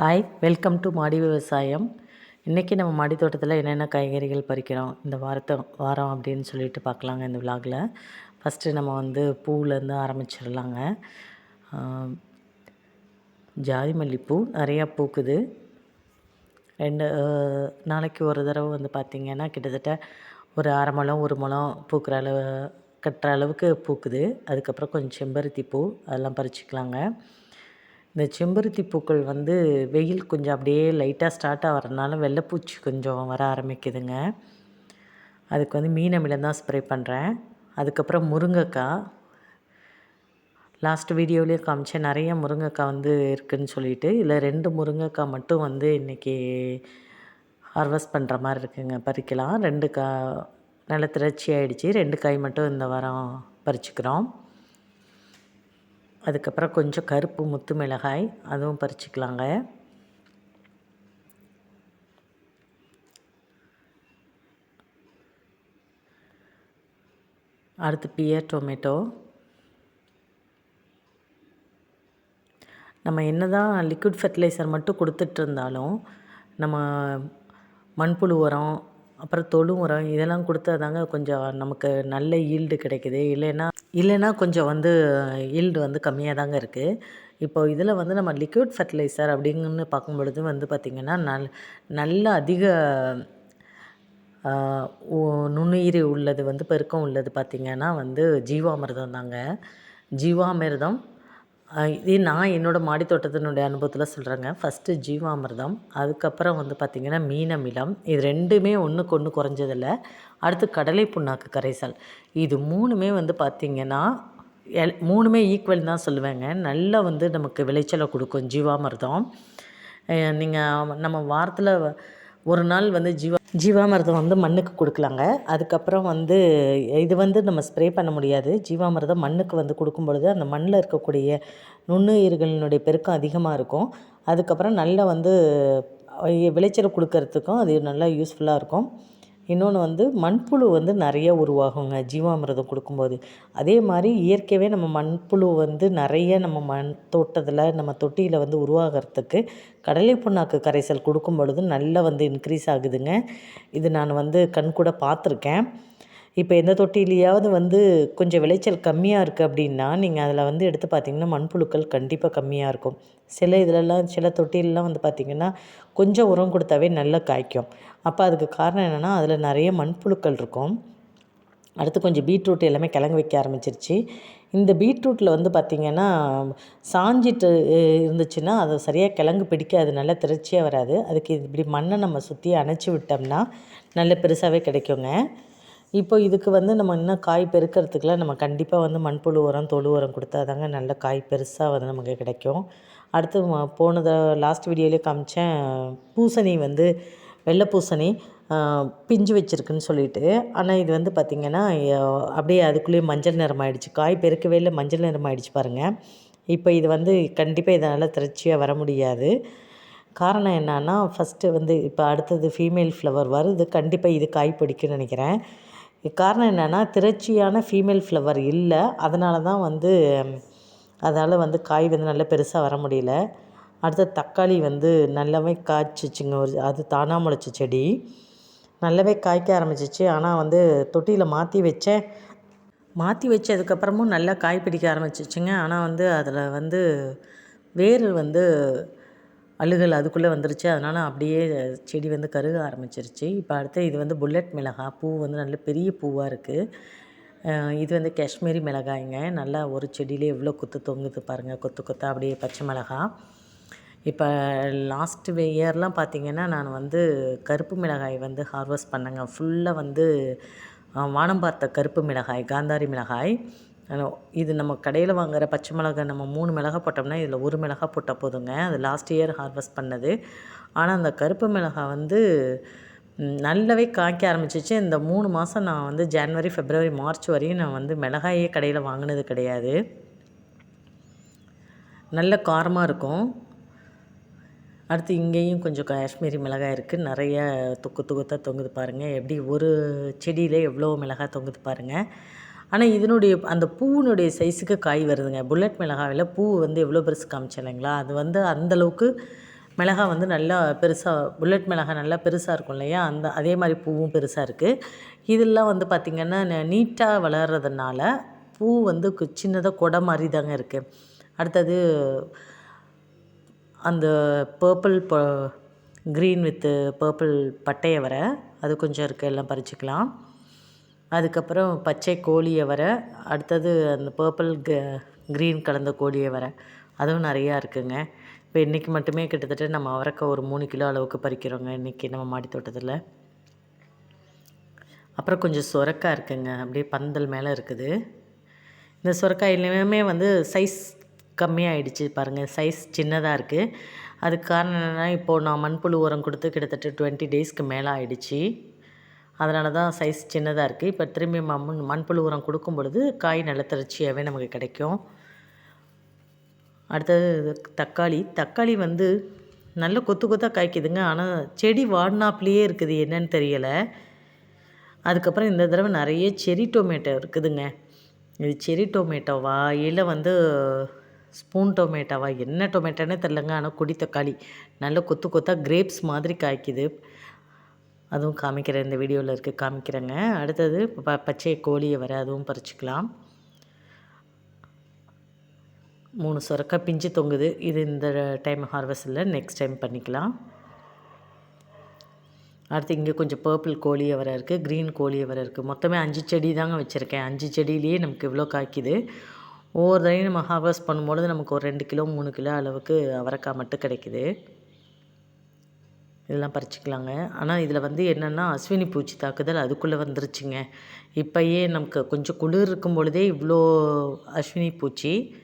Hi welcome to மாடி விவசாயம். இன்றைக்கி நம்ம மாடி தோட்டத்தில் என்னென்ன காய்கறிகள் பறிக்கிறோம்? இந்த வாரத்தை வாரம் அப்படின்னு சொல்லிட்டு பார்க்கலாங்க இந்த விலாகில் ஃபஸ்ட்டு நம்ம வந்து பூவிலேருந்து ஆரம்பிச்சிடலாங்க. ஜாதி மல்லிப்பூ நிறையா பூக்குது. ரெண்டு நாளைக்கு ஒரு தடவை வந்து பார்த்திங்கன்னா கிட்டத்தட்ட ஒரு அரை முழம் ஒரு முழம் பூக்கிற அளவு கட்டுற அளவுக்கு பூக்குது. அதுக்கப்புறம் கொஞ்சம் செம்பருத்தி பூ அதெல்லாம் பறிச்சிக்கலாங்க. இந்த செம்பருத்தி பூக்கள் வந்து வெயில் கொஞ்சம் அப்படியே லைட்டாக ஸ்டார்ட் ஆகிறதுனால வெள்ளைப்பூச்சி கொஞ்சம் வர ஆரம்பிக்குதுங்க. அதுக்கு வந்து மீன் அமிலம் தான் ஸ்ப்ரே பண்ணுறேன் அதுக்கப்புறம் முருங்கைக்காய். லாஸ்ட் வீடியோலேயே காமிச்சேன். நிறைய முருங்கைக்காய் வந்து இருக்குதுன்னு சொல்லிட்டு. இதில் ரெண்டு முருங்கைக்காய் மட்டும் வந்து இன்றைக்கி ஹார்வெஸ்ட் பண்ணுற மாதிரி இருக்குங்க. பறிக்கலாம். ரெண்டு கா நல்ல திரட்சி ஆகிடுச்சி ரெண்டு காய் மட்டும் இந்த வாரம் பறிச்சுக்கிறோம். அதுக்கப்புறம் கொஞ்சம் கருப்பு முத்து மிளகாய் அதுவும் பறிச்சுக்கலாங்க. அடுத்து பியர் டொமேட்டோ நம்ம என்ன தான் லிக்விட் ஃபெர்டிலைசர் மட்டும் கொடுத்துட்ருந்தாலும் நம்ம மண்புழு உரம் அப்புறம் தொழு உரம் இதெல்லாம் கொடுத்தா தாங்க கொஞ்சம் நமக்கு நல்ல ஈல்டு கிடைக்குது. இல்லைன்னா இல்லைன்னா கொஞ்சம் வந்து ஈல்டு வந்து கம்மியாக தாங்க இருக்குது இப்போ இதில் வந்து நம்ம லிக்விட் ஃபர்டிலைசர் அப்படிங்கன்னு பார்க்கும் பொழுது வந்து பார்த்திங்கன்னா நல் நல்ல அதிக நுண்ணுயிர் நுண்ணுயிரி உள்ளது வந்து பெருக்கம் உள்ளது பார்த்திங்கன்னா வந்து ஜீவாமிர்தம் தாங்க. ஜீவாமிர்தம் இது நான் என்னோடய மாடி தோட்டத்தினுடைய அனுபவத்தில் சொல்கிறேங்க ஃபஸ்ட்டு ஜீவாமிர்தம் அதுக்கப்புறம் வந்து பார்த்திங்கன்னா மீனமிலம். இது ரெண்டுமே ஒன்றுக்கு ஒன்று குறைஞ்சதில்ல. அடுத்து கடலை புண்ணாக்கு கரைசல். இது மூணுமே வந்து பார்த்திங்கன்னா எல் மூணுமே ஈக்குவல் தான் சொல்லுவேங்க. நல்லா வந்து நமக்கு விளைச்சலை கொடுக்கும் ஜீவாமிர்தம். நீங்கள் நம்ம வாரத்தில் ஒரு நாள் வந்து ஜீவா ஜீவாமிர்தம் வந்து மண்ணுக்கு கொடுக்கலாங்க. அதுக்கப்புறம் வந்து இது வந்து நம்ம ஸ்ப்ரே பண்ண முடியாது. ஜீவாமிர்தம் மண்ணுக்கு வந்து கொடுக்கும் பொழுது அந்த மண்ணில் இருக்கக்கூடிய நுண்ணுயிர்களினுடைய பெருக்கம் அதிகமாக இருக்கும். அதுக்கப்புறம் நல்லா வந்து விளைச்சல் கொடுக்கறதுக்கும் அது நல்லா யூஸ்ஃபுல்லாக இருக்கும். இன்னொன்று வந்து மண்புழு வந்து நிறைய உருவாகுங்க ஜீவாமிரதம் கொடுக்கும்போது. அதே மாதிரி இயற்கையாகவே நம்ம மண்புழு வந்து நிறைய நம்ம மண் தோட்டத்தில் நம்ம தொட்டியில் வந்து உருவாகிறதுக்கு கடலை புண்ணாக்கு கரைசல் கொடுக்கும் பொழுது நல்லா வந்து இன்க்ரீஸ் ஆகுதுங்க. இது நான் வந்து கண்கூட பார்த்துருக்கேன். இப்போ எந்த தொட்டிலையாவது வந்து கொஞ்சம் விளைச்சல் கம்மியாக இருக்குது அப்படின்னா நீங்கள் அதில் வந்து எடுத்து பார்த்தீங்கன்னா மண்புழுக்கள் கண்டிப்பாக கம்மியாக இருக்கும். சில இதிலெல்லாம் சில தொட்டிலெலாம் வந்து பார்த்திங்கன்னா கொஞ்சம் உரம் கொடுத்தாவே நல்லா காய்க்கும். அப்போ அதுக்கு காரணம் என்னென்னா அதில் நிறைய மண்புழுக்கள் இருக்கும். அடுத்து கொஞ்சம் பீட்ரூட் எல்லாமே கிழங்கு வைக்க ஆரம்பிச்சிருச்சு. இந்த பீட்ரூட்டில் வந்து பார்த்திங்கன்னா சாஞ்சிட்டு இருந்துச்சுன்னா அது சரியாக கிழங்கு பிடிக்காது நல்லா திரட்சியாக வராது. அதுக்கு இப்படி மண்ணை நம்ம சுற்றி அணைச்சி விட்டோம்னா நல்ல பெருசாகவே கிடைக்குங்க. இப்போ இதுக்கு வந்து நம்ம இன்னும் காய் பெருக்கிறதுக்குலாம் நம்ம கண்டிப்பாக வந்து மண்புழு உரம் தொழு உரம் கொடுத்தா தாங்க நல்ல காய் பெருசாக வந்து நமக்கு கிடைக்கும். அடுத்து போனதை போனத லாஸ்ட் வீடியோலேயே காமிச்சேன் பூசணி வந்து வெள்ளை பூசணி பிஞ்சு வச்சுருக்குன்னு சொல்லிட்டு. ஆனால் இது வந்து பார்த்திங்கன்னா அப்படியே அதுக்குள்ளேயே மஞ்சள் நிறம் ஆயிடுச்சு. காய் பெருக்கவே இல்லை மஞ்சள் நிறம் ஆயிடுச்சு பாருங்கள் இப்போ இது வந்து கண்டிப்பாக இதனால் திரட்சியாக வர முடியாது. காரணம் என்னன்னா ஃபஸ்ட்டு வந்து இப்போ அடுத்தது ஃபீமேல் ஃப்ளவர் வருது. கண்டிப்பாக இது காய் பிடிக்கும்னு நினைக்கிறேன். காரணம் என்னென்னா திரட்சியான ஃபீமேல் ஃப்ளவர் இல்லை. அதனால தான் வந்து அதால் வந்து காய் வந்து நல்லா பெருசாக வர முடியல. அடுத்தது தக்காளி வந்து நல்லாவே காய்ச்சிச்சுங்க. ஒரு அது தானாக முளைச்ச செடி. நல்லாவே காய்க்க ஆரம்பிச்சிச்சு. ஆனால் வந்து தொட்டியில் மாற்றி வச்சேன். மாற்றி வச்சதுக்கப்புறமும் நல்லா காய் பிடிக்க ஆரம்பிச்சிச்சுங்க. ஆனால் வந்து அதில் வந்து வேர் வந்து அழுகல் அதுக்குள்ளே வந்துருச்சு. அதனால் அப்படியே செடி வந்து கருக ஆரம்பிச்சிருச்சு. இப்போ அடுத்து இது வந்து புல்லட் மிளகாய் பூ வந்து நல்ல பெரிய பூவாக இருக்குது இது வந்து காஷ்மீரி மிளகாய்ங்க. நல்லா ஒரு செடியிலே எவ்வளோ கொத்து தொங்குது பாருங்கள் கொத்து கொத்தா அப்படியே பச்சை மிளகாய் இப்போ லாஸ்ட் இயர்லாம் பார்த்திங்கன்னா நான் வந்து கருப்பு மிளகாய் வந்து ஹார்வெஸ்ட் பண்ணேங்க. ஃபுல்லாக வந்து வானம் பார்த்த கருப்பு மிளகாய் காந்தாரி மிளகாய். இது நம்ம கடையில் வாங்குற பச்சை மிளகாய் நம்ம மூணு மிளகாய் போட்டோம்னா இதில் ஒரு மிளகாய் போட்டால் போதுங்க. அது லாஸ்ட் இயர் ஹார்வெஸ்ட் பண்ணது. ஆனால் அந்த கருப்பு மிளகாய் வந்து நல்லாவே காய்க்க ஆரம்பிச்சிச்சு. இந்த மூணு மாதம் நான் வந்து ஜான்வரி ஃபெப்ரவரி மார்ச் வரையும் நான் வந்து மிளகாயே கடையில் வாங்கினது கிடையாது. நல்ல காரமாக இருக்கும். அடுத்து இங்கேயும் கொஞ்சம் காஷ்மீரி மிளகாய் இருக்குது நிறைய தொக்கு தொகுத்தாக தொங்குது பாருங்கள் எப்படி ஒரு செடியில் எவ்வளோ மிளகாய் தொங்குது பாருங்கள் ஆனால் இதனுடைய அந்த பூவினுடைய சைஸுக்கு காய் வருதுங்க. புல்லட் மிளகாவில் பூ வந்து எவ்வளோ பெருசு காமிச்சேன் இல்லைங்களா? அது வந்து அந்தளவுக்கு மிளகாய் வந்து நல்லா பெருசாக புல்லட் மிளகாய் நல்லா பெருசாக இருக்கும் இல்லையா? அந்த அதே மாதிரி பூவும் பெருசாக இருக்குது இதெல்லாம் வந்து பார்த்திங்கன்னா நீட்டாக வளர்கிறதுனால பூ வந்து சின்னதாக கொடை மாதிரி தாங்க இருக்குது அடுத்தது அந்த பர்பிள் ப க்ரீன் வித்து பர்பிள் பட்டையை வர அது கொஞ்சம் இருக்குது எல்லாம் பறிச்சுக்கலாம். அதுக்கப்புறம் பச்சை கோழியை வர அடுத்தது அந்த பர்பிள் க க்ரீன் கலந்த கோழியை வர. அதுவும் நிறையா இருக்குங்க. இப்போ இன்றைக்கி மட்டுமே கிட்டத்தட்ட நம்ம அவரைக்காய் ஒரு மூணு கிலோ அளவுக்கு பறிக்கிறோங்க இன்றைக்கி நம்ம மாடி தோட்டத்தில். அப்புறம் கொஞ்சம் சுரக்காய் இருக்குங்க. அப்படியே பந்தல் மேலே இருக்குது. இந்த சுரக்காயிலுமே வந்து சைஸ் கம்மியாகிடுச்சு பாருங்கள் சைஸ் சின்னதாக இருக்குது அதுக்கு காரணம் என்னென்னா இப்போது நான் மண்புழு உரம் கொடுத்து கிட்டத்தட்ட டுவெண்ட்டி டேஸ்க்கு மேலே ஆகிடுச்சி அதனால தான் சைஸ் சின்னதாக இருக்குது இப்போ திரும்பி மண் மண்புழு உரம் கொடுக்கும் பொழுது காய் நல்ல திரட்சியாகவே நமக்கு கிடைக்கும். அடுத்தது தக்காளி. தக்காளி வந்து நல்ல கொத்து கொத்தாக காய்க்குதுங்க. ஆனால் செடி வாடினாப்லேயே இருக்குது. என்னன்னு தெரியலை. அதுக்கப்புறம் இந்த தடவை நிறைய செரி டொமேட்டோ இருக்குதுங்க. இது செரி டொமேட்டோவா? இல்லை வந்து ஸ்பூன் டொமேட்டோவா? என்ன டொமேட்டோனே தெரிலங்க ஆனால் கொடி தக்காளி. நல்ல கொத்து கொத்தாக கிரேப்ஸ் மாதிரி காய்க்குது. அதுவும் காமிக்கிறேன் இந்த வீடியோவில் இருக்குது காமிக்கிறேங்க. அடுத்தது ப பச்சை கோழியை வர அதுவும் பறிச்சிக்கலாம். மூணு சுரக்காய் பிஞ்சு தொங்குது. இது இந்த டைம் ஹார்வெஸ்டில் நெக்ஸ்ட் டைம் பண்ணிக்கலாம். அடுத்து இங்கே கொஞ்சம் பர்பிள் கோழியை வர இருக்குது க்ரீன் கோழியை வர இருக்குது மொத்தமே அஞ்சு செடி தாங்க வச்சுருக்கேன். அஞ்சு செடியிலேயே நமக்கு இவ்வளோ காய்க்குது. ஒவ்வொரு தடையும் நம்ம ஹார்வெஸ்ட் பண்ணும்பொழுது நமக்கு ஒரு ரெண்டு கிலோ மூணு கிலோ அளவுக்கு அவரைக்காய் மட்டும் கிடைக்குது. இதெல்லாம் பறிச்சிக்கலாங்க. ஆனால் இதில் வந்து என்னென்னா அஸ்வினி பூச்சி தாக்குதல் அதுக்குள்ளே வந்துருச்சுங்க. இப்போயே நமக்கு கொஞ்சம் குளிர் இருக்கும் பொழுதே இவ்வளோ அஸ்வினி பூச்சி.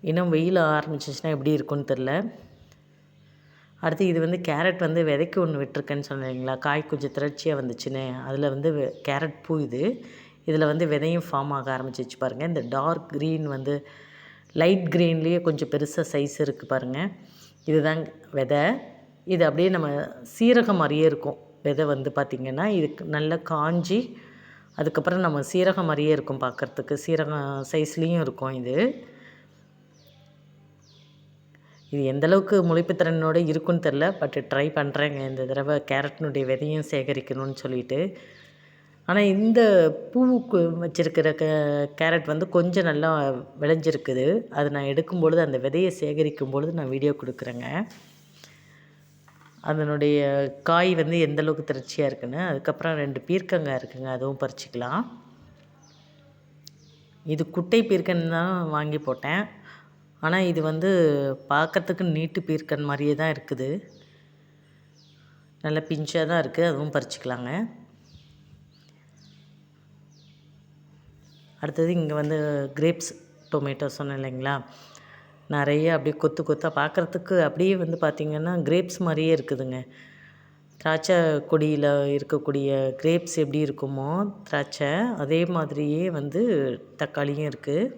இன்னும் வெயில் ஆரம்பிச்சிச்சுன்னா எப்படி இருக்கும்னு தெரில அடுத்து இது வந்து கேரட் வந்து விதைக்கு ஒன்று விட்டுருக்கேன்னு சொன்னீங்களா காய் கொஞ்சம் திரட்சியாக வந்துச்சுன்னு. அதில் வந்து வெ- கேரட் பூ இது. இதில் வந்து விதையும் ஃபார்ம் ஆக ஆரம்பிச்சிச்சு பாருங்கள் இந்த டார்க் க்ரீன் வந்து லைட் க்ரீன்லேயே கொஞ்சம் பெருசாக சைஸ் இருக்குது பாருங்கள் இதுதான் விதை. இது அப்படியே நம்ம சீரகம் மாதிரியே இருக்கும். விதை வந்து பார்த்திங்கன்னா இதுக்கு நல்லா காஞ்சி அதுக்கப்புறம் நம்ம சீரகம் மாதிரியே இருக்கும் பார்க்குறதுக்கு. சீரகம் சைஸ்லேயும் இருக்கும் இது. இது எந்தளவுக்கு முளைப்புத்திறனோடு இருக்குன்னு தெரில பட் ட்ரை பண்ணுறேங்க இந்த தடவை கேரட்னுடைய விதையும் சேகரிக்கணும்னு சொல்லிட்டு. ஆனால் இந்த பூவுக்கு வச்சுருக்கிற க கேரட் வந்து கொஞ்சம் நல்லா விளைஞ்சிருக்குது. அது நான் எடுக்கும் பொழுது அந்த விதையை சேகரிக்கும் பொழுது நான் வீடியோ கொடுக்குறேங்க. அதனுடைய காய் வந்து எந்த அளவுக்கு திரட்சியாக இருக்குன்னு அதுக்கப்புறம் ரெண்டு பீர்க்கங்காய் இருக்குங்க அதுவும் பறிச்சிக்கலாம். இது குட்டை பீர்க்கன் தான் வாங்கி போட்டேன். ஆனால் இது வந்து பார்க்கறதுக்கு நீட்டு பீர்க்கன் மாதிரியே தான் இருக்குது. நல்ல பிஞ்சாக தான் இருக்குது அதுவும் பறிச்சிக்கலாங்க. அடுத்தது இங்கே வந்து கிரேப்ஸ் டொமேட்டோ சொன்னேன் இல்லைங்களா? நிறைய அப்படியே கொத்து கொத்தாக பார்க்குறதுக்கு அப்படியே வந்து பார்த்திங்கன்னா கிரேப்ஸ் மாதிரியே இருக்குதுங்க. திராட்சை கொடியில் இருக்கக்கூடிய கிரேப்ஸ் எப்படி இருக்குமோ திராட்சை அதே மாதிரியே வந்து தக்காளியும் இருக்குது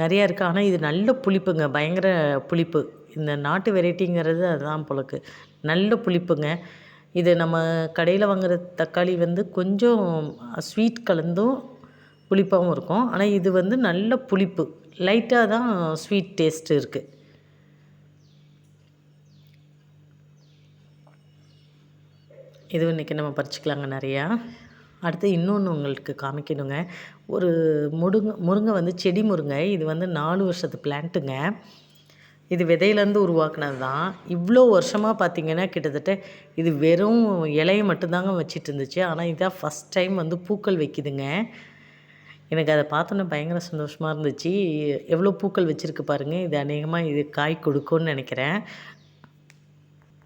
நிறையா இருக்குது ஆனால் இது நல்ல புளிப்புங்க. பயங்கர புளிப்பு. இந்த நாட்டு வெரைட்டிங்கிறது அதுதான் போலக்கு நல்ல புளிப்புங்க. இது நம்ம கடையில் வாங்குற தக்காளி வந்து கொஞ்சம் ஸ்வீட் கலந்தும் புளிப்பாகவும் இருக்கும். ஆனால் இது வந்து நல்ல புளிப்பு. லைட்டாக தான் ஸ்வீட் டேஸ்ட் இருக்குது இது இன்றைக்கி நம்ம பறிச்சுக்கலாங்க நிறையா. அடுத்து இன்னொன்று உங்களுக்கு காமிக்கணுங்க. ஒரு முருங்கை முருங்கை வந்து செடி முருங்கை. இது வந்து நாலு வருஷத்து பிளான்ட்டுங்க. இது விதையிலேருந்து உருவாக்குனது தான் இவ்வளோ வருஷமாக பார்த்தீங்கன்னா கிட்டத்தட்ட இது வெறும் இலையை மட்டும்தாங்க வச்சிட்டு இருந்துச்சு. ஆனால் இதான் ஃபஸ்ட் டைம் வந்து பூக்கள் வைக்குதுங்க. எனக்கு அதை பார்த்தோன்னே பயங்கர சந்தோஷமாக இருந்துச்சு. எவ்வளோ பூக்கள் வச்சுருக்கு பாருங்கள் இது அநேகமாக இது காய் கொடுக்கும்னு நினைக்கிறேன்.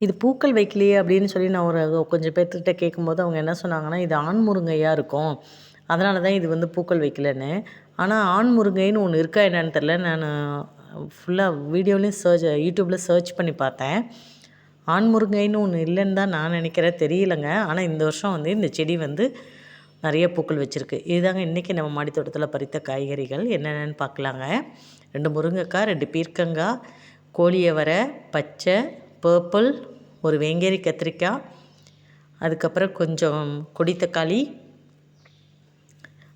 இது பூக்கள் வைக்கலையே அப்படின்னு சொல்லி நான் ஒரு கொஞ்சம் பேர்த்துக்கிட்ட கேட்கும்போது அவங்க என்ன சொன்னாங்கன்னா இது ஆண் முருங்கையாக இருக்கும். அதனால தான் இது வந்து பூக்கள் வைக்கலன்னு. ஆனால் ஆண் முருங்கைன்னு ஒன்று இருக்கா என்னன்னு தெரில நான் ஃபுல்லாக வீடியோலையும் சர்ச் யூடியூப்பில் சர்ச் பண்ணி பார்த்தேன். ஆண் முருங்கைன்னு ஒன்று இல்லைன்னு தான் நான் நினைக்கிறேன். தெரியலங்க. ஆனால் இந்த வருஷம் வந்து இந்த செடி வந்து நிறைய பூக்கள் வச்சுருக்கு. இதுதாங்க இன்றைக்கி நம்ம மாடி தோட்டத்தில் பறித்த காய்கறிகள். என்னென்னு பார்க்கலாங்க. ரெண்டு முருங்கைக்காய் ரெண்டு பீர்க்கங்காய் கோழியவரை பச்சை பர்பிள் ஒரு வேங்கேரி கத்திரிக்காய் அதுக்கப்புறம் கொஞ்சம் கொடி தக்காளி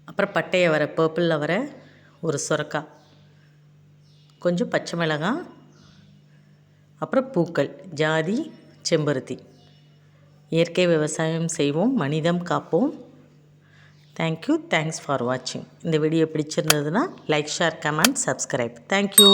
அப்புறம் பட்டையை வர பர்பிளில் வர ஒரு சுரக்காய் கொஞ்சம் பச்சை மிளகாய் அப்புறம் பூக்கள் ஜாதி செம்பருத்தி. இயற்கை விவசாயம் செய்வோம் மனிதம் காப்போம். தேங்க்யூ தேங்க்ஸ் ஃபார் வாட்சிங் இந்த வீடியோ பிடிச்சிருந்ததுன்னா like share comment subscribe thank you